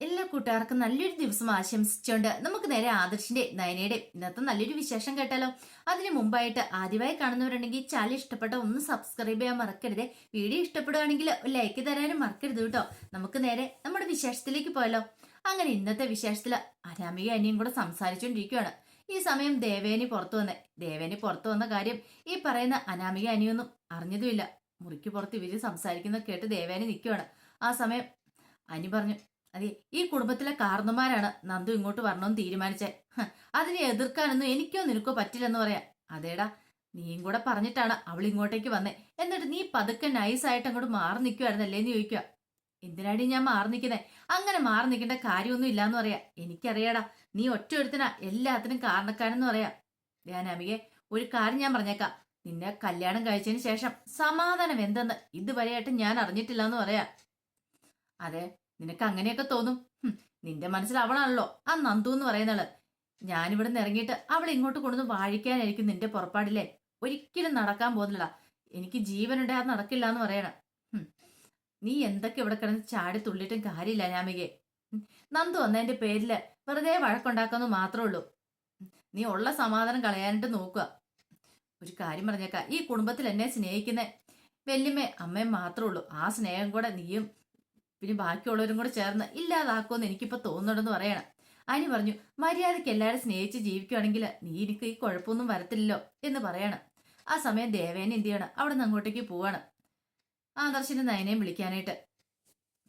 എല്ലാ കൂട്ടുകാർക്കും നല്ലൊരു ദിവസം ആശംസിച്ചുകൊണ്ട് നമുക്ക് നേരെ ആദർശിന്റെ നയനയുടെ ഇന്നത്തെ നല്ലൊരു വിശേഷം കേട്ടാലോ? അതിന് മുമ്പായിട്ട് ആദ്യമായി കാണുന്നവരുണ്ടെങ്കിൽ ചാനൽ ഇഷ്ടപ്പെട്ട ഒന്ന് സബ്സ്ക്രൈബ് ചെയ്യാൻ മറക്കരുത്. വീഡിയോ ഇഷ്ടപ്പെടുകയാണെങ്കിൽ ലൈക്ക് തരാനും മറക്കരുത് കേട്ടോ. നമുക്ക് നേരെ നമ്മുടെ വിശേഷത്തിലേക്ക് പോയാലോ? അങ്ങനെ ഇന്നത്തെ വിശേഷത്തിൽ അരാമിക അനിയും കൂടെ സംസാരിച്ചുകൊണ്ടിരിക്കുകയാണ് ഈ സമയം ദേവേനി പുറത്തു വന്നേ ദേവേനി പുറത്തു വന്ന കാര്യം ഈ പറയുന്ന അനാമിക അനിയൊന്നും അറിഞ്ഞതുമില്ല. മുറിക്ക് പുറത്ത് ഇവർ സംസാരിക്കുന്ന കേട്ട് ദേവേനി നിൽക്കുകയാണ് ആ സമയം അനി പറഞ്ഞു അതെ ഈ കുടുംബത്തിലെ കാർന്നുമാരാണ് നന്ദു ഇങ്ങോട്ട് വരണമെന്ന് തീരുമാനിച്ചേ. അതിനെ എതിർക്കാനൊന്നും എനിക്കോ നിനക്കോ പറ്റില്ലെന്ന് പറയാ. അതേടാ നീയും കൂടെ പറഞ്ഞിട്ടാണ് അവൾ ഇങ്ങോട്ടേക്ക് വന്നേ. എന്നിട്ട് നീ പതുക്കെ നൈസായിട്ട് അങ്ങോട്ട് മാറി നിൽക്കുവായിരുന്നല്ലേ എന്ന് ചോദിക്കുക. എന്തിനാടി ഞാൻ മാറി നിൽക്കുന്നേ? അങ്ങനെ മാറി നിൽക്കേണ്ട കാര്യമൊന്നും ഇല്ലാന്ന് പറയാ. എനിക്കറിയാടാ നീ ഒറ്റ ഒരുത്തനാ എല്ലാത്തിനും കാരണക്കാരെന്ന് പറയാ. അമികെ ഒരു കാര്യം ഞാൻ പറഞ്ഞേക്കാം. നിന്നെ കല്യാണം കഴിച്ചതിന് ശേഷം സമാധാനം എന്തെന്ന് ഇതുവരെയായിട്ട് ഞാൻ അറിഞ്ഞിട്ടില്ല എന്ന് പറയാ. അതെ നിനക്ക് അങ്ങനെയൊക്കെ തോന്നും. നിന്റെ മനസ്സിൽ അവളാണല്ലോ. ആ നന്ദു എന്ന് പറയുന്നത് ഞാനിവിടെ നിന്ന് ഇറങ്ങിയിട്ട് അവൾ ഇങ്ങോട്ട് കൊണ്ടുവന്ന് വാഴിക്കാനായിരിക്കും നിന്റെ പുറപ്പാടില്ലേ? ഒരിക്കലും നടക്കാൻ പോകുന്നില്ല എനിക്ക് ജീവനുണ്ടെ അത് നടക്കില്ല എന്ന് പറയണം നീ എന്തൊക്കെ ഇവിടെ കിടന്ന് ചാടി തുള്ളിയിട്ടും കാര്യമില്ല ഞാമികെ നന്ദു വന്നതിന്റെ പേരിൽ വെറുതെ വഴക്കുണ്ടാക്കാന്ന് മാത്രമേ ഉള്ളൂ. നീ ഉള്ള സമാധാനം കളയാനായിട്ട് നോക്കുക. ഒരു കാര്യം പറഞ്ഞേക്കാം. ഈ കുടുംബത്തിൽ എന്നെ സ്നേഹിക്കുന്ന വല്യമ്മേ അമ്മയും മാത്രമേ ഉള്ളൂ. ആ സ്നേഹം കൂടെ നീയും പിന്നെ ബാക്കിയുള്ളവരും കൂടെ ചേർന്ന് ഇല്ലാതാക്കുമെന്ന് എനിക്കിപ്പോൾ തോന്നുന്നുണ്ടെന്ന് പറയണം. അനി പറഞ്ഞു മര്യാദയ്ക്ക് എല്ലാവരും സ്നേഹിച്ച് ജീവിക്കുകയാണെങ്കിൽ നീ എനിക്ക് ഈ കുഴപ്പമൊന്നും വരത്തില്ലല്ലോ എന്ന് പറയണം. ആ സമയം ദേവേനെ എന്ത് ചെയ്യണം? അവിടെ നിന്ന് അങ്ങോട്ടേക്ക് പോവാണ്. ആദർശിന്റെ നയനെയും വിളിക്കാനായിട്ട്.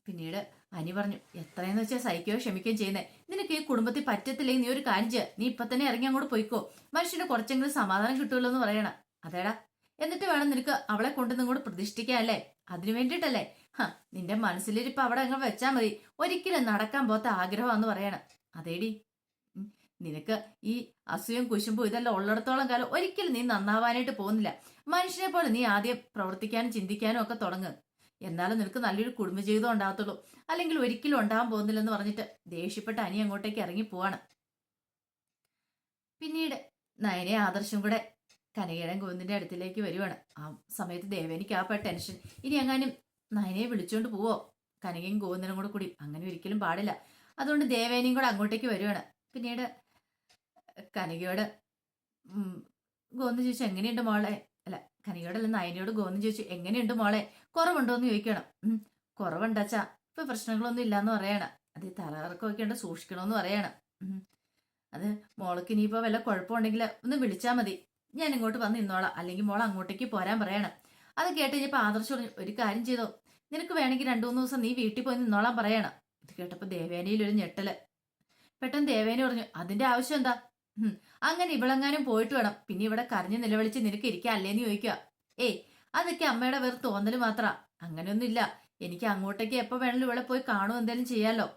പിന്നീട് അനി പറഞ്ഞു എത്രയെന്ന് വെച്ചാൽ സഹിക്കുകയോ ക്ഷമിക്കുകയും ചെയ്യുന്നേ? നിനക്ക് ഈ കുടുംബത്തിൽ പറ്റത്തില്ലെങ്കിൽ നീ ഒരു കാര്യം. നീ ഇപ്പൊ തന്നെ ഇറങ്ങി അങ്ങോട്ട് പോയിക്കോ. മനുഷ്യന് കുറച്ചെങ്കിലും സമാധാനം കിട്ടുമല്ലോ എന്ന് പറയണം. അതേടാ. എന്നിട്ട് വേണം നിനക്ക് അവളെ കൊണ്ടുവന്ന് ഇങ്ങോട്ട് പ്രതിഷ്ഠിക്കാം അല്ലേ? അതിനു വേണ്ടിയിട്ടല്ലേ? നിന്റെ മനസ്സിലിരിപ്പ് അവിടെ അങ്ങ് വെച്ചാൽ മതി. ഒരിക്കലും നടക്കാൻ പോത്ത ആഗ്രഹമാന്ന് പറയണം. അതേടി. നിനക്ക് ഈ അസൂയം കുശുമ്പും ഇതെല്ലാം ഉള്ളിടത്തോളം കാലം ഒരിക്കലും നീ നന്നാവാനായിട്ട് പോകുന്നില്ല. മനുഷ്യനെ പോലെ നീ ആദ്യം പ്രവർത്തിക്കാനും ചിന്തിക്കാനും ഒക്കെ തുടങ്ങും. എന്നാലും നിനക്ക് നല്ലൊരു കുടുംബജീവിതം ഉണ്ടാകത്തുള്ളൂ. അല്ലെങ്കിൽ ഒരിക്കലും ഉണ്ടാകാൻ പോകുന്നില്ലെന്ന് പറഞ്ഞിട്ട് ദേഷ്യപ്പെട്ട അനി അങ്ങോട്ടേക്ക് ഇറങ്ങി പോവാണ്. പിന്നീട് നയനെ ആദർശം കൂടെ കനകേടൻ ഗോവിന്ദിന്റെ അടുത്തിലേക്ക് വരുവാണ്. ആ സമയത്ത് ദേവേനിക്ക് ആ ടെൻഷൻ. ഇനി എങ്ങാനും നയനയെ വിളിച്ചുകൊണ്ട് പോവോ. കനകയും ഗോവിന്ദനും കൂടെ കൂടി. അങ്ങനെ ഒരിക്കലും പാടില്ല. അതുകൊണ്ട് ദേവേനയും കൂടെ അങ്ങോട്ടേക്ക് വരുവാണ്. പിന്നീട് കനകയോട് ഗോവിന്ദൻ ചോദിച്ചു എങ്ങനെയുണ്ട് മോളെ? അല്ല കനകയോടല്ല നയനയോട് ഗോവിന്ദൻ ചോദിച്ചു എങ്ങനെയുണ്ട് മോളെ? കുറവുണ്ടോ? എന്ന് ചോദിക്കണം കുറവുണ്ടച്ചാ. ഇപ്പൊ പ്രശ്നങ്ങളൊന്നും ഇല്ലാന്ന് പറയണം. അത് തലകറക്കമൊക്കെ ഉണ്ട് സൂക്ഷിക്കണമെന്ന് പറയണം. അത് മോൾക്ക് ഇനിയിപ്പോ വല്ല കുഴപ്പമുണ്ടെങ്കിൽ ഒന്ന് വിളിച്ചാൽ മതി. ഞാൻ ഇങ്ങോട്ട് വന്ന് നിന്നോളാം. അല്ലെങ്കിൽ മോൾ അങ്ങോട്ടേക്ക് പോരാൻ പറയണം. അത് കേട്ട് കഴിഞ്ഞപ്പോൾ ആദർശ് ഒരു കാര്യം ചെയ്തോ? നിനക്ക് വേണമെങ്കിൽ രണ്ടു മൂന്ന് ദിവസം നീ വീട്ടിൽ പോയി നിന്നോളാൻ പറയണം. ഇത് കേട്ടപ്പോൾ ദേവേനയിൽ ഒരു ഞെട്ടൽ. പെട്ടെന്ന് ദേവേന പറഞ്ഞു അതിന്റെ ആവശ്യം എന്താ? അങ്ങനെ ഇവളെങ്ങാനും പോയിട്ട് വേണം. പിന്നെ ഇവിടെ കരഞ്ഞു നിലവിളിച്ച് നിനക്ക് ഇരിക്കുക അല്ലേന്ന് ചോദിക്കുക ഏയ് അതൊക്കെ അമ്മയുടെ വെറും തോന്നൽ മാത്ര. അങ്ങനെയൊന്നും ഇല്ല എനിക്ക് അങ്ങോട്ടേക്ക് എപ്പോ വേണമെങ്കിലും ഇവിടെ പോയി കാണും എന്തെങ്കിലും ചെയ്യാലോ.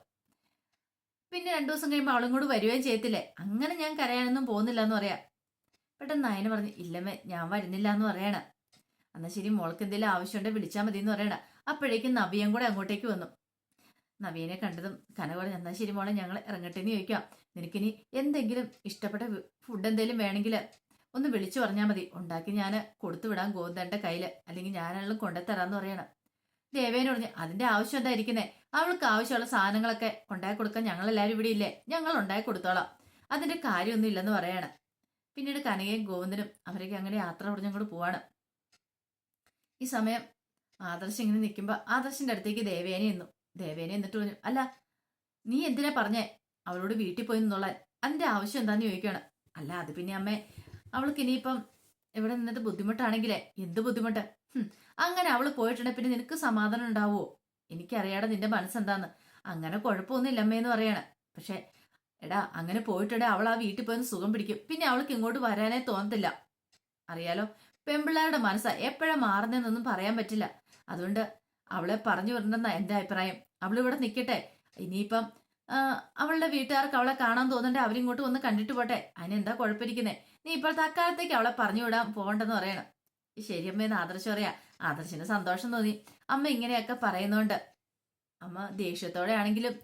പിന്നെ രണ്ടു ദിവസം കഴിയുമ്പോൾ അവളും കൂടി വരികയും ചെയ്യത്തില്ലേ? അങ്ങനെ ഞാൻ കരയാനൊന്നും പോകുന്നില്ല എന്ന് പറയാം. പെട്ടെന്ന് നയന പറഞ്ഞു ഇല്ലമ്മേ ഞാൻ വരുന്നില്ല എന്ന് പറയണ. എന്നാ ശരി മോൾക്ക് എന്തെങ്കിലും ആവശ്യമുണ്ടെങ്കിൽ വിളിച്ചാൽ മതി എന്ന് പറയണ അപ്പോഴേക്കും നവിയും കൂടെ അങ്ങോട്ടേക്ക് വന്നു. നവീനെ കണ്ടതും കന പറഞ്ഞു എന്നാൽ ശരി മോളെ ഞങ്ങൾ ഇറങ്ങട്ടെ എന്ന് ചോദിക്കാം നിനക്കിനി എന്തെങ്കിലും ഇഷ്ടപ്പെട്ട ഫുഡ് എന്തെങ്കിലും വേണമെങ്കിൽ ഒന്ന് വിളിച്ചു പറഞ്ഞാൽ മതി. ഉണ്ടാക്കി ഞാൻ കൊടുത്തു വിടാം ഗോന്തന്റെ കയ്യിൽ അല്ലെങ്കിൽ ഞാനെല്ലാം കൊണ്ടുതരാന്ന് പറയണം. ദേവേനെ പറഞ്ഞു അതിന്റെ ആവശ്യം എന്താ ഇരിക്കുന്നേ? അവൾക്ക് ആവശ്യമുള്ള സാധനങ്ങളൊക്കെ ഉണ്ടാക്കി കൊടുക്കാൻ ഞങ്ങളെല്ലാവരും ഇവിടെ ഇല്ലേ? ഞങ്ങൾ ഉണ്ടാക്കി കൊടുത്തോളാം. അതിന്റെ കാര്യമൊന്നും ഇല്ലെന്ന് പറയാണ്. പിന്നീട് കനകയും ഗോവിന്ദനും അവരൊക്കെ അങ്ങനെ യാത്ര പറഞ്ഞങ്ങോട്ട് പോവാണ്. ഈ സമയം ആദർശ് ഇങ്ങനെ നിൽക്കുമ്പോൾ ആദർശിന്റെ അടുത്തേക്ക് ദേവേനെ എന്നു. ദേവേനെ എന്നിട്ട് പറഞ്ഞു അല്ല നീ എന്തിനാ പറഞ്ഞേ? അവളോട് വീട്ടിൽ പോയി നിന്നോളാൻ. അതിന്റെ ആവശ്യം എന്താന്ന് ചോദിക്കുകയാണ്. അല്ല അത് പിന്നെ അമ്മ അവൾക്ക് ഇനിയിപ്പം ഇവിടെ നിന്നിട്ട് ബുദ്ധിമുട്ടാണെങ്കിലേ എന്ത് ബുദ്ധിമുട്ട്? അങ്ങനെ അവൾ പോയിട്ടുണ്ടെങ്കിൽ പിന്നെ നിനക്ക് സമാധാനം ഉണ്ടാവുമോ എനിക്കറിയാടെ നിന്റെ മനസ്സെന്താന്ന്. അങ്ങനെ കുഴപ്പമൊന്നുമില്ല അമ്മേന്ന് പറയാണ്. പക്ഷെ എടാ അങ്ങനെ പോയിട്ടുണ്ടെ അവൾ ആ വീട്ടിൽ പോയി സുഖം പിടിക്കും. പിന്നെ അവൾക്ക് ഇങ്ങോട്ട് വരാനേ തോന്നത്തില്ല. അറിയാലോ പെമ്പിള്ളേരുടെ മനസ്സാ എപ്പോഴാ മാറുന്നതെന്നൊന്നും പറയാൻ പറ്റില്ല. അതുകൊണ്ട് അവളെ പറഞ്ഞു വിടണമെന്ന എന്റെ അഭിപ്രായം. അവൾ ഇവിടെ നിൽക്കട്ടെ ഇനിയിപ്പം അവളുടെ വീട്ടുകാർക്ക് അവളെ കാണാൻ തോന്നണ്ടേ? അവരിങ്ങോട്ട് വന്ന് കണ്ടിട്ട് പോട്ടെ. അതിനെന്താ കുഴപ്പമിരിക്കുന്നേ? നീ ഇപ്പോഴത്തെ അക്കാലത്തേക്ക് അവളെ പറഞ്ഞു വിടാൻ പോകണ്ടെന്ന് പറയണം. ശരിയമ്മേന്ന് ആദർശം പറയാ. ആദർശിന് സന്തോഷം തോന്നി. അമ്മ ഇങ്ങനെയൊക്കെ പറയുന്നോണ്ട്. അമ്മ ദേഷ്യത്തോടെ ആണെങ്കിലും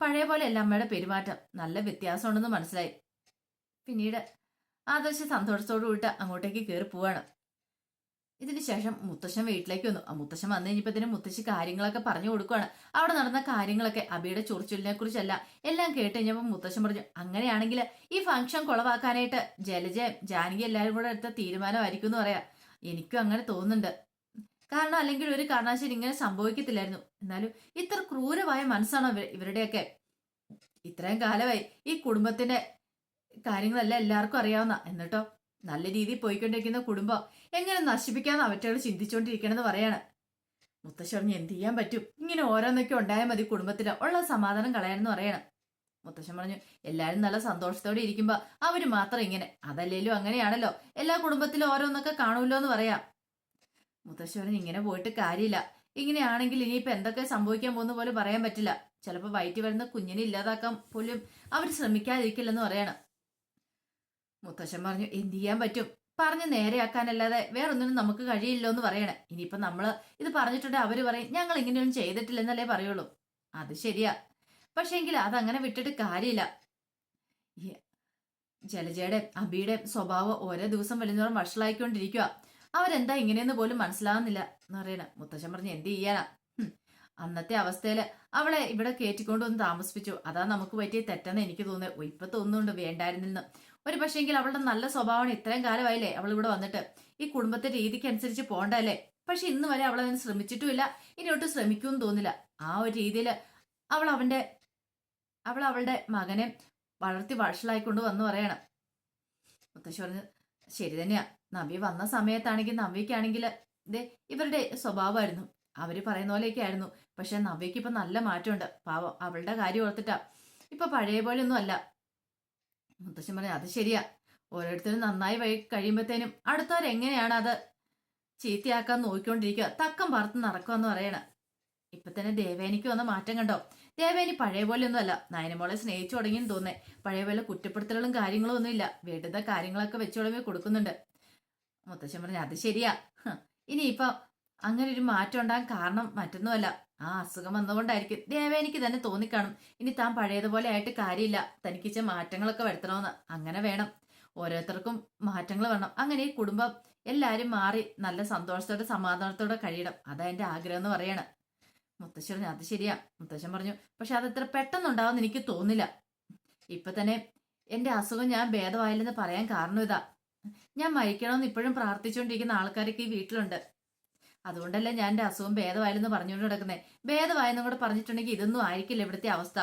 പഴയ പോലെയല്ല അമ്മയുടെ പെരുമാറ്റം. നല്ല വ്യത്യാസമുണ്ടെന്ന് മനസ്സിലായി. പിന്നീട് ആദർശ സന്തോഷത്തോടു കൂട്ട് അങ്ങോട്ടേക്ക് കയറി പോവാണ്. ഇതിനുശേഷം മുത്തശ്ശൻ വീട്ടിലേക്ക് വന്നു. ആ മുത്തശ്ശൻ വന്നു കഴിഞ്ഞപ്പോഴത്തേനും മുത്തശ്ശി കാര്യങ്ങളൊക്കെ പറഞ്ഞു കൊടുക്കുകയാണ് അവിടെ നടന്ന കാര്യങ്ങളൊക്കെ അബിയുടെ ചൊറിച്ചിലിനെ കുറിച്ചല്ല എല്ലാം കേട്ട് കഴിഞ്ഞപ്പോൾ മുത്തശ്ശൻ പറഞ്ഞു അങ്ങനെയാണെങ്കിൽ ഈ ഫംഗ്ഷൻ കുളവാക്കാനായിട്ട് ജലജ ജാനകി എല്ലാവരും കൂടെ എടുത്ത തീരുമാനമായിരിക്കും എന്ന് പറയാം. എനിക്കും അങ്ങനെ തോന്നുന്നുണ്ട്. കാരണം അല്ലെങ്കിൽ ഒരു കാരണവശാലും ഇങ്ങനെ സംഭവിക്കത്തില്ലായിരുന്നു. എന്നാലും ഇത്ര ക്രൂരമായ മനസ്സാണോ ഇവ- ഇവരുടെയൊക്കെ. ഇത്രയും കാലമായി ഈ കുടുംബത്തിന്റെ കാര്യങ്ങളെല്ലാം എല്ലാവർക്കും അറിയാവുന്ന എന്നിട്ടോ? നല്ല രീതിയിൽ പോയിക്കൊണ്ടിരിക്കുന്ന കുടുംബം എങ്ങനെ നശിപ്പിക്കാന്ന് അവറ്റകൾ ചിന്തിച്ചുകൊണ്ടിരിക്കണമെന്ന് പറയാണ്. മുത്തശ്ശി പറഞ്ഞു എന്ത് ചെയ്യാൻ പറ്റും? ഇങ്ങനെ ഓരോന്നൊക്കെ ഉണ്ടായാൽ മതി കുടുംബത്തിൽ ഉള്ള സമാധാനം കളയാനെന്ന് പറയണം. മുത്തശ്ശൻ പറഞ്ഞു എല്ലാവരും നല്ല സന്തോഷത്തോടെ ഇരിക്കുമ്പോ അവർ മാത്രം ഇങ്ങനെ. അതല്ലേലും അങ്ങനെയാണല്ലോ. എല്ലാ കുടുംബത്തിലും ഓരോന്നൊക്കെ കാണുമല്ലോ എന്ന് പറയാം. മുത്തശ്ശി പറഞ്ഞു ഇങ്ങനെ പോയിട്ട് കാര്യമില്ല. ഇങ്ങനെയാണെങ്കിൽ ഇനിയിപ്പോ എന്തൊക്കെ സംഭവിക്കാൻ പോകുന്ന പോലെ പറയാൻ പറ്റില്ല. ചിലപ്പോൾ വയറ്റി വരുന്ന കുഞ്ഞിനെ ഇല്ലാതാക്കാൻ പോലും അവർ ശ്രമിക്കാതിരിക്കില്ലെന്ന് പറയണം. മുത്തശ്ശൻ പറഞ്ഞു എന്ത് ചെയ്യാൻ പറ്റും? പറഞ്ഞ് നേരെയാക്കാനല്ലാതെ വേറൊന്നിനും നമുക്ക് കഴിയില്ലോ എന്ന് പറയണേ. ഇനിയിപ്പോ നമ്മൾ ഇത് പറഞ്ഞിട്ടുണ്ടെങ്കിൽ അവർ പറയും ഞങ്ങൾ ഇങ്ങനെയൊന്നും ചെയ്തിട്ടില്ലെന്നല്ലേ പറയുള്ളൂ. അത് ശരിയാ. പക്ഷേങ്കിൽ അതങ്ങനെ വിട്ടിട്ട് കാര്യമില്ല. ജലജയുടെ അബിയുടെ സ്വഭാവം ഓരോ ദിവസം വലിയതോറും വഷളായിക്കൊണ്ടിരിക്കുക അവരെന്താ ഇങ്ങനെയെന്ന് പോലും മനസ്സിലാവുന്നില്ല എന്ന് പറയണ. മുത്തശ്ശൻ പറഞ്ഞു എന്ത് ചെയ്യാനാ? അന്നത്തെ അവസ്ഥയിൽ അവളെ ഇവിടെ കയറ്റിക്കൊണ്ടുവന്ന് താമസിപ്പിച്ചു. അതാ നമുക്ക് പറ്റിയ തെറ്റെന്ന് എനിക്ക് തോന്നുന്നത് ഇപ്പൊ തോന്നുന്നുണ്ട് വേണ്ടായിരുന്നെന്ന്. ഒരു പക്ഷേങ്കിൽ അവളുടെ നല്ല സ്വഭാവമാണ് ഇത്രയും കാലമായില്ലേ അവൾ ഇവിടെ വന്നിട്ട്. ഈ കുടുംബത്തെ രീതിക്ക് അനുസരിച്ച് പോണ്ടല്ലേ പക്ഷെ ഇന്ന് വരെ അവൾ അതിന് ശ്രമിച്ചിട്ടുമില്ല. ഇനി ഒട്ടും ശ്രമിക്കുമെന്ന് തോന്നില്ല ആ ഒരു രീതിയിൽ അവൾ അവന്റെ അവൾ അവളുടെ മകനെ വളർത്തി വഷളായിക്കൊണ്ട് വന്നു പറയണം. മുത്തശ്ശി പറഞ്ഞു ശരി തന്നെയാ. നവ്യ വന്ന സമയത്താണെങ്കിൽ നവ്യക്കാണെങ്കിൽ ഇതേ ഇവരുടെ സ്വഭാവമായിരുന്നു. അവർ പറയുന്ന പോലെയൊക്കെ ആയിരുന്നു. പക്ഷെ നവ്യക്ക് ഇപ്പൊ നല്ല മാറ്റമുണ്ട്. പാവം അവളുടെ കാര്യം ഓർത്തിട്ടാ. ഇപ്പൊ പഴയ പോലെ ഒന്നും അല്ല. മുത്തശ്ശൻ പറഞ്ഞു അത് ശരിയാ. ഓരോരുത്തരും നന്നായി വഴി കഴിയുമ്പോഴത്തേനും അടുത്തവരെങ്ങനെയാണ് അത് ചീത്തയാക്കാൻ നോക്കിക്കൊണ്ടിരിക്കുക തക്കം പറത്ത് നടക്കുമെന്ന് പറയണ. ഇപ്പൊ തന്നെ ദേവേനിക്ക് വന്ന മാറ്റം കണ്ടോ? ദേവേനി പഴയ പോലെ ഒന്നുമല്ല നയനമോളെ സ്നേഹിച്ചു തുടങ്ങിയെന്ന് തോന്നേ പഴയ പോലെ കുറ്റപ്പെടുത്തലുകളും കാര്യങ്ങളും ഒന്നും ഇല്ല വേണ്ടുന്ന കാര്യങ്ങളൊക്കെ വെച്ചോളമേ കൊടുക്കുന്നുണ്ട്. മുത്തശ്ശൻ പറഞ്ഞു അത് ശരിയാ. ഇനിയിപ്പൊ അങ്ങനെ ഒരു മാറ്റം ഉണ്ടാകാൻ കാരണം മറ്റൊന്നുമല്ല. ആ അസുഖം വന്നുകൊണ്ടായിരിക്കും ദേവേനിക്ക് തന്നെ തോന്നിക്കാണും. ഇനി താൻ പഴയതുപോലെ ആയിട്ട് കാര്യമില്ല. തനിക്ക് ഇച്ച മാറ്റങ്ങളൊക്കെ വരുത്തണമെന്ന് അങ്ങനെ വേണം. ഓരോരുത്തർക്കും മാറ്റങ്ങൾ വേണം അങ്ങനെ ഈ കുടുംബം എല്ലാവരും മാറി നല്ല സന്തോഷത്തോടെ സമാധാനത്തോടെ കഴിയണം. അതാ എന്റെ ആഗ്രഹം എന്ന് പറയണം. മുത്തശ്ശി പറഞ്ഞു അത് ശരിയാ. മുത്തശ്ശൻ പറഞ്ഞു പക്ഷെ അത് ഇത്ര പെട്ടെന്നുണ്ടാവുമെന്ന് എനിക്ക് തോന്നില്ല ഇപ്പൊ തന്നെ എന്റെ അസുഖം ഞാൻ ഭേദമായില്ലെന്ന് പറയാൻ കാരണം ഇതാ. ഞാൻ മരിക്കണമെന്ന് ഇപ്പോഴും പ്രാർത്ഥിച്ചുകൊണ്ടിരിക്കുന്ന ആൾക്കാരൊക്കെ ഈ വീട്ടിലുണ്ട്. അതുകൊണ്ടല്ലേ ഞാൻ എന്റെ അസുഖം ഭേദമായില്ലെന്ന് പറഞ്ഞുകൊണ്ട് കിടക്കുന്നത് ഭേദമായെന്നും കൂടെ പറഞ്ഞിട്ടുണ്ടെങ്കിൽ ഇതൊന്നും ആയിരിക്കില്ല ഇവിടുത്തെ അവസ്ഥ.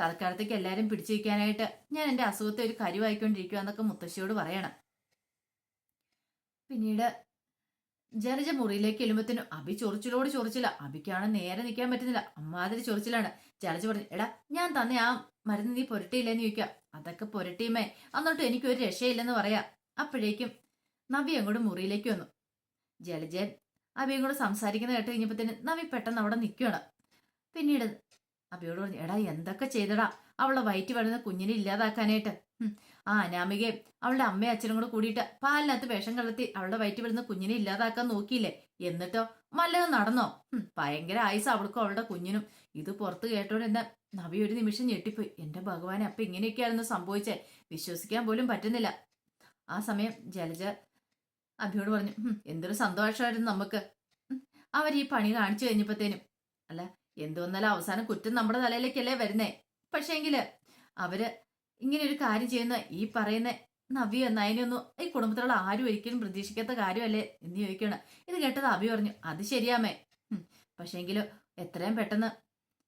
തൽക്കാലത്തേക്ക് എല്ലാരും പിടിച്ചിരിക്കാനായിട്ട് ഞാൻ എന്റെ അസുഖത്തെ ഒരു കരുവായിക്കൊണ്ടിരിക്കുക എന്നൊക്കെ മുത്തശ്ശിയോട് പറയണം. പിന്നീട് ജലജ മുറിയിലേക്ക് എല്ലുമ്പത്തിനും അബി ചൊറിച്ചിലോട് ചൊറിച്ചില്ല അബിക്കാണ് നേരെ നിൽക്കാൻ പറ്റുന്നില്ല. അമ്മാതിരി ചൊറിച്ചിലാണ്. ജലജ പറഞ്ഞു എടാ ഞാൻ തന്നെ ആ മരുന്ന് നീ പുരട്ടിയില്ലെന്ന് ചോദിക്കാം. അതൊക്കെ പുരട്ടിയുമേ അന്നോട്ട് എനിക്കൊരു രക്ഷയില്ലെന്ന് പറയാ. അപ്പോഴേക്കും നബി അങ്ങോട്ട് മുറിയിലേക്ക് വന്നു. ജലജൻ അബിയും കൂടെ സംസാരിക്കുന്നത് കേട്ട് തന്നെ നവി പെട്ടെന്ന് അവിടെ നിൽക്കുകയാണ്. പിന്നീട് അബിയോട് പറഞ്ഞു എടാ എന്തൊക്കെ ചെയ്തടാ? അവളെ വയറ്റി വളരുന്ന കുഞ്ഞിനെ ഇല്ലാതാക്കാനായിട്ട്. ആ അനാമികയും അവളുടെ അമ്മയും അച്ഛനും കൂടെ കൂടിയിട്ട് പാലിനകത്ത് വേഷം കലർത്തി അവളുടെ വയറ്റി വരുന്ന കുഞ്ഞിനെ ഇല്ലാതാക്കാൻ നോക്കിയില്ലേ? എന്നിട്ടോ? മല്ലത് നടന്നോ? ഭയങ്കര ആയുസ് അവൾക്കും അവളുടെ കുഞ്ഞിനും. ഇത് പുറത്ത് കേട്ടോണ്ട് എന്താ നവി ഒരു നിമിഷം ഞെട്ടിപ്പോയി. എന്റെ ഭഗവാനെ അപ്പൊ ഇങ്ങനെയൊക്കെയായിരുന്നു സംഭവിച്ചേ? വിശ്വസിക്കാൻ പോലും പറ്റുന്നില്ല. ആ സമയം ജലജ അഭിയോട് പറഞ്ഞു എന്തൊരു സന്തോഷമായിരുന്നു നമുക്ക്. അവർ ഈ പണി കാണിച്ചു കഴിഞ്ഞപ്പോഴത്തേനും അല്ല എന്തു വന്നാലും അവസാനം കുറ്റം നമ്മുടെ തലയിലേക്കല്ലേ വരുന്നേ? പക്ഷേങ്കിൽ അവർ ഇങ്ങനെ ഒരു കാര്യം ചെയ്യുന്ന ഈ പറയുന്ന നവ്യ നയനൊന്നും ഈ കുടുംബത്തിലുള്ള ആരും ഒരിക്കലും പ്രതീക്ഷിക്കാത്ത കാര്യമല്ലേ എന്ന് ചോദിക്കണം ഇത് കേട്ടത് അഭി പറഞ്ഞു അത് ശരിയാമേ. പക്ഷേങ്കിൽ എത്രയും പെട്ടെന്ന്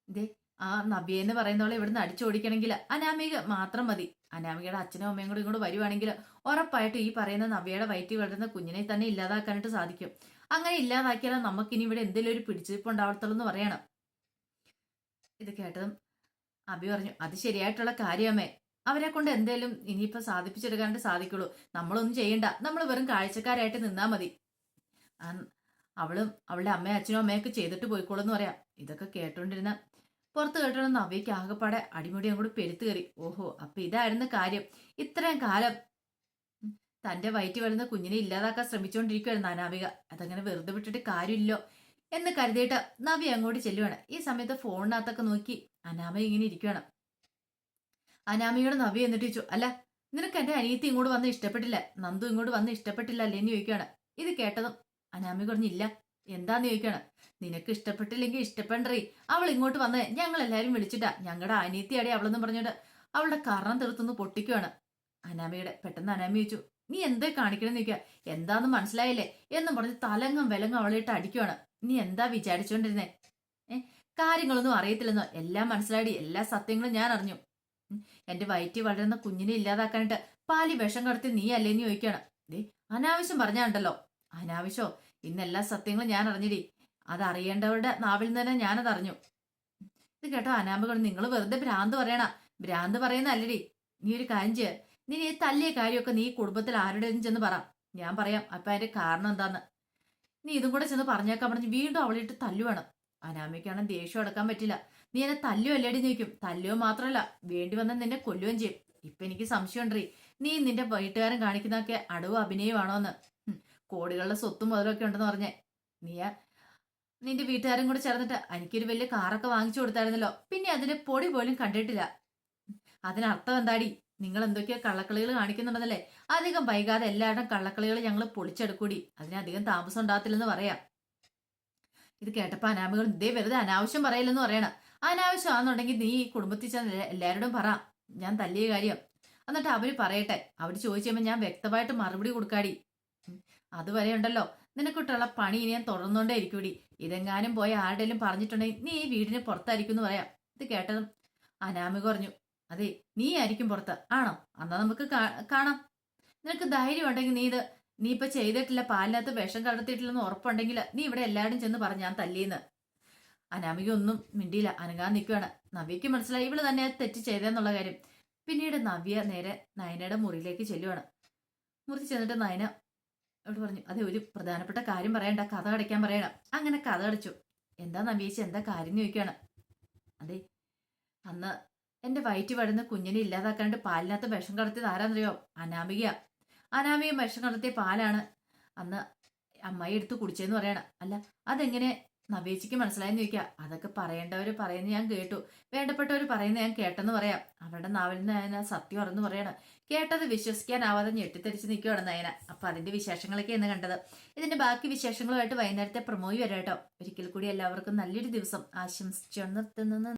ഇതേ ആ നവ്യ എന്ന് പറയുന്നവളെ ഇവിടുന്ന് അടിച്ചോടിക്കണമെങ്കിൽ അനാമിക മാത്രം മതി. അനാമികയുടെ അച്ഛനും അമ്മയും കൂടി ഇങ്ങോട്ട് വരുവാണെങ്കിൽ ഉറപ്പായിട്ടും ഈ പറയുന്ന നവ്യയുടെ വയറ്റിൽ വളരുന്ന കുഞ്ഞിനെ തന്നെ ഇല്ലാതാക്കാനായിട്ട് സാധിക്കും. അങ്ങനെ ഇല്ലാതാക്കിയാൽ നമുക്കിനി ഇവിടെ എന്തെങ്കിലും ഒരു പിടിച്ചിരിപ്പ് ഉണ്ടാവത്തുള്ളൂ എന്ന് പറയണം. ഇത് കേട്ടതും അഭി പറഞ്ഞു അത് ശരിയായിട്ടുള്ള കാര്യമേ. അവരെ കൊണ്ട് എന്തേലും ഇനിയിപ്പോ സാധിപ്പിച്ചെടുക്കാനായിട്ട് സാധിക്കുള്ളൂ. നമ്മളൊന്നും ചെയ്യണ്ട. നമ്മൾ വെറും കാഴ്ചക്കാരായിട്ട് നിന്നാ മതി. അവളും അവളുടെ അമ്മയും അച്ഛനും അമ്മയൊക്കെ ചെയ്തിട്ട് പോയിക്കോളെന്ന് പറയാം. ഇതൊക്കെ കേട്ടോണ്ടിരുന്ന പുറത്ത് കേട്ടോണ്ട് നവ്യക്ക് ആകെപ്പാടെ അടിമുടി അങ്ങോട്ട് പെരുത്തു കയറി. ഓഹോ അപ്പൊ ഇതായിരുന്നു കാര്യം. ഇത്രയും കാലം തന്റെ വയറ്റി വരുന്ന കുഞ്ഞിനെ ഇല്ലാതാക്കാൻ ശ്രമിച്ചുകൊണ്ടിരിക്കുകയായിരുന്നു അനാമിക. അതങ്ങനെ വെറുതെ വിട്ടിട്ട് കാര്യമില്ലോ എന്ന് കരുതിയിട്ട് നവി അങ്ങോട്ട് ചെല്ലുവാണ്. ഈ സമയത്ത് ഫോണിനകത്തൊക്കെ നോക്കി അനാമ ഇങ്ങനെ ഇരിക്കുകയാണ് അനാമയോട് നവി എന്നിട്ട് ചോദിച്ചു അല്ല നിനക്ക് എന്റെ അനിയത്തി ഇങ്ങോട്ട് വന്ന് ഇഷ്ടപ്പെട്ടില്ല? നന്ദു ഇങ്ങോട്ട് വന്ന് ഇഷ്ടപ്പെട്ടില്ല അല്ലേ? എന്ന് ചോദിക്കുകയാണ് ഇത് കേട്ടതും അനാമി പറഞ്ഞില്ല എന്താന്ന് ചോദിക്കണം നിനക്ക് ഇഷ്ടപ്പെട്ടില്ലെങ്കിൽ ഇഷ്ടപ്പെടറി അവൾ ഇങ്ങോട്ട് വന്ന് ഞങ്ങൾ എല്ലാവരും വിളിച്ചിട്ടാ. ഞങ്ങളുടെ അനിയത്തിയാടെ അവളെന്ന് പറഞ്ഞിട്ട് അവളുടെ കർണം തീർത്തുനിന്ന് പൊട്ടിക്കുവാണ്. അനാമിയുടെ പെട്ടെന്ന് അനാമി ചോദിച്ചു നീ എന്തേ കാണിക്കണം ചോദിക്കുക എന്താന്ന് മനസ്സിലായില്ലേ? എന്നും പറഞ്ഞ് തലങ്ങും വിലങ്ങും അവളിട്ട് അടിക്കുവാണ്. നീ എന്താ വിചാരിച്ചോണ്ടിരുന്നേ? കാര്യങ്ങളൊന്നും അറിയത്തില്ലെന്നോ? എല്ലാം മനസ്സിലായി എല്ലാ സത്യങ്ങളും ഞാൻ അറിഞ്ഞു. എന്റെ വയറ്റി വളരുന്ന കുഞ്ഞിനെ ഇല്ലാതാക്കാനായിട്ട് പാലി വിഷം കടത്തി നീ അല്ലേ അല്ലേന്ന് ചോദിക്കുകയാണ് ദേ അനാവശ്യം പറഞ്ഞാണ്ടല്ലോ. അനാവശ്യോ? ഇന്നെല്ലാ സത്യങ്ങളും ഞാൻ അറിഞ്ഞിടി. അത് അറിയേണ്ടവരുടെ നാവിൽ നിന്ന് തന്നെ ഞാനത് അറിഞ്ഞു. ഇത് കേട്ടോ അനാമകൾ നിങ്ങൾ വെറുതെ ഭ്രാന്ത് പറയണ. ഭ്രാന്ത് പറയുന്ന അല്ലടി നീ ഒരു കാര്യം നീ ഈ തല്ലിയ കാര്യമൊക്കെ നീ കുടുംബത്തിൽ ആരുടെയും ചെന്ന് പറ. ഞാൻ പറയാം അപ്പൊ അതിന്റെ കാരണം എന്താന്ന്. നീ ഇതും കൂടെ ചെന്ന് പറഞ്ഞേക്കാൻ പറഞ്ഞ് വീണ്ടും അവളിട്ട് തല്ലുവാണ്. അനാമയ്ക്കാണെങ്കിൽ ദേഷ്യം അടക്കാൻ പറ്റില്ല. നീ എന്നെ തല്ലുവോ അല്ലേടി നീക്കും തല്ലുവോ മാത്രമല്ല വേണ്ടി വന്ന നിന്നെ കൊല്ലുകയും ചെയ്യും. ഇപ്പൊ എനിക്ക് സംശയമുണ്ടീ നീ നിന്റെ വീട്ടുകാരൻ കാണിക്കുന്നതൊക്കെ അടവ് അഭിനയമാണോ എന്ന് ഹും, കോടികളുടെ സ്വത്തും മുതലൊക്കെ ഉണ്ടെന്ന് പറഞ്ഞേ. നീയാ നിന്റെ വീട്ടുകാരും കൂടെ ചേർന്നിട്ട് എനിക്കൊരു വലിയ കാറൊക്കെ വാങ്ങിച്ചു കൊടുത്തായിരുന്നല്ലോ. പിന്നെ അതിന്റെ പൊടി പോലും കണ്ടിട്ടില്ല. അതിനർത്ഥം എന്താടി? നിങ്ങൾ എന്തൊക്കെയോ കള്ളക്കളികൾ കാണിക്കുന്നുണ്ടെന്നല്ലേ? അധികം വൈകാതെ എല്ലായിടം കള്ളക്കളികൾ ഞങ്ങൾ പൊളിച്ചെടുക്കൂടി. അതിനധികം താമസം ഉണ്ടാകത്തില്ലെന്ന് പറയാം. ഇത് കേട്ടപ്പോ അനാമികൾ ഇതേ വെറുതെ അനാവശ്യം പറയില്ലെന്ന് പറയണം. അനാവശ്യമാണെന്നുണ്ടെങ്കിൽ നീ ഈ കുടുംബത്തിൽ ചെന്ന് എല്ലാ- എല്ലാവരോടും പറ. ഞാൻ തല്ലിയ കാര്യം. എന്നിട്ട് അവർ പറയട്ടെ. അവർ ചോദിച്ചുമ്പോ ഞാൻ വ്യക്തമായിട്ട് മറുപടി കൊടുക്കാടി. അതുവരെ ഉണ്ടല്ലോ. നിനക്കിട്ടുള്ള പണി ഇനി ഞാൻ തുടർന്നുകൊണ്ടേ ഇരിക്കൂടി. ഇതെങ്ങാനും പോയി ആരുടെയും പറഞ്ഞിട്ടുണ്ടെങ്കിൽ നീ ഈ വീടിന് പുറത്തായിരിക്കും എന്ന് പറയാം. ഇത് കേട്ടതും അനാമിക പറഞ്ഞു അതെ നീ ആയിരിക്കും പുറത്ത്. ആണോ? എന്നാ നമുക്ക് കാണാം. നിനക്ക് ധൈര്യം ഉണ്ടെങ്കിൽ നീ ഇത് നീ ഇപ്പൊ ചെയ്തിട്ടില്ല പാലിനകത്ത് വിഷം കടത്തിയിട്ടില്ലെന്ന് ഉറപ്പുണ്ടെങ്കിൽ നീ ഇവിടെ എല്ലാവരും ചെന്ന് പറഞ്ഞു ഞാൻ തല്ലിയെന്ന്. അനാമിക ഒന്നും മിണ്ടിയില്ല. അനങ്ങാൻ നിൽക്കുകയാണ് നവ്യക്ക് മനസ്സിലായി ഇവൾ തന്നെ തെറ്റ് ചെയ്തെന്നുള്ള കാര്യം. പിന്നീട് നവ്യ നേരെ നയനയുടെ മുറിയിലേക്ക് ചെല്ലുവാണ്. മുറി ചെന്നിട്ട് നയന അവിടെ പറഞ്ഞു അതെ ഒരു പ്രധാനപ്പെട്ട കാര്യം പറയണ്ട. കഥ അടയ്ക്കാൻ പറയണം. അങ്ങനെ കഥ അടച്ചു എന്താ നവ്യേച്ചി? എന്താ കാര്യം ചോദിക്കുകയാണ് അതെ അന്ന് എന്റെ വയറ്റി വടന്ന് കുഞ്ഞിനെ ഇല്ലാതാക്കാണ്ട് പാലിനകത്ത് വിഷം കടത്തിയത് ആരാന്നറിയോ? അനാമിക അനാമിക വിഷം കടത്തിയ പാലാണ് അന്ന് അമ്മായി എടുത്ത് കുടിച്ചതെന്ന് പറയണം. അല്ല അതെങ്ങനെ? നവേച്ചിക്ക് മനസ്സിലായെന്ന് ചോദിക്കുക അതൊക്കെ പറയേണ്ടവർ പറയുന്നത് ഞാൻ കേട്ടു. വേണ്ടപ്പെട്ടവർ പറയുന്നത് ഞാൻ കേട്ടെന്ന് പറയാം. അവരുടെ നാവിൽ നിന്ന് നയന സത്യം ഉറന്ന് പറയണം. കേട്ടത് വിശ്വസിക്കാനാവാതെ ഞെട്ടിത്തെറിച്ച് നിൽക്കുകയാണ് നയന. അപ്പൊ അതിന്റെ വിശേഷങ്ങളൊക്കെയാണ് കണ്ടത്. ഇതിന്റെ ബാക്കി വിശേഷങ്ങളുമായിട്ട് വൈകുന്നേരത്തെ പ്രമോയി വരാം ഒരിക്കൽ കൂടി എല്ലാവർക്കും നല്ലൊരു ദിവസം ആശംസിച്ചു നിർത്തുന്നു.